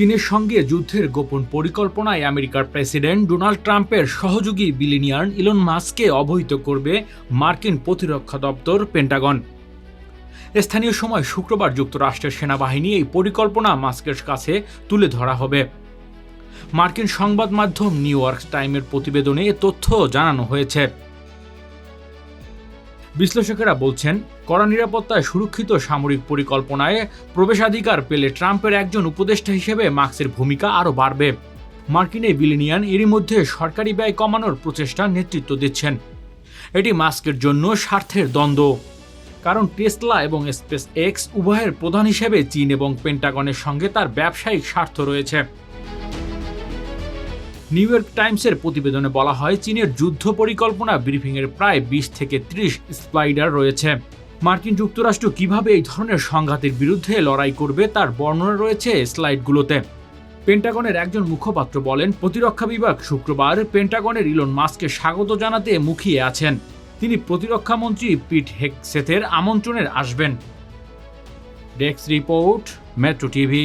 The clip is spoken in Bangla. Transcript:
চীনের সঙ্গে যুদ্ধের গোপন পরিকল্পনায় আমেরিকার প্রেসিডেন্ট ডোনাল্ড ট্রাম্পের সহযোগী বিলিনিয়ার ইলন মাস্ককে অবহিত করবে মার্কিন প্রতিরক্ষা দপ্তর পেন্টাগন। স্থানীয় সময় শুক্রবার যুক্তরাষ্ট্রের সেনাবাহিনী এই পরিকল্পনা মাস্কের কাছে তুলে ধরা হবে। মার্কিন সংবাদ মাধ্যম নিউ ইয়র্ক টাইমের প্রতিবেদনে তথ্য জানানো হয়েছে। বিশ্লেষকেরা বলছেন, কড়া নিরাপত্তায় সুরক্ষিত সামরিক পরিকল্পনায় প্রবেশাধিকার পেলে ট্রাম্পের একজন উপদেষ্টা হিসেবে মার্কসের ভূমিকা আরও বাড়বে। মার্কিন এই বিলিনিয়ান এরই মধ্যে সরকারি ব্যয় কমানোর প্রচেষ্টা নেতৃত্ব দিচ্ছেন। এটি মাস্কের জন্য স্বার্থের দ্বন্দ্ব। কারণ টেসলা এবং স্পেস এক্স উভয়ের প্রধান হিসেবে চীন এবং পেন্টাগনের সঙ্গে তার ব্যবসায়িক স্বার্থ রয়েছে। নিউ ইয়র্ক টাইমসের প্রতিবেদনে বলা হয়, চীনের যুদ্ধ পরিকল্পনা ব্রিফিংয়ের প্রায় বিশ থেকে ত্রিশ স্পাইডার রয়েছে। মার্কিন যুক্তরাষ্ট্র কীভাবে এই ধরনের সংঘাতের বিরুদ্ধে লড়াই করবে তার বর্ণনা রয়েছে স্লাইডগুলোতে। পেন্টাগনের একজন মুখপাত্র বলেন, প্রতিরক্ষা বিভাগ শুক্রবার পেন্টাগনের ইলন মাস্ককে স্বাগত জানাতে মুখিয়ে আছেন। তিনি প্রতিরক্ষা মন্ত্রী পিট হেকসেথের আমন্ত্রণের আসবেন। Desk report, Metro TV.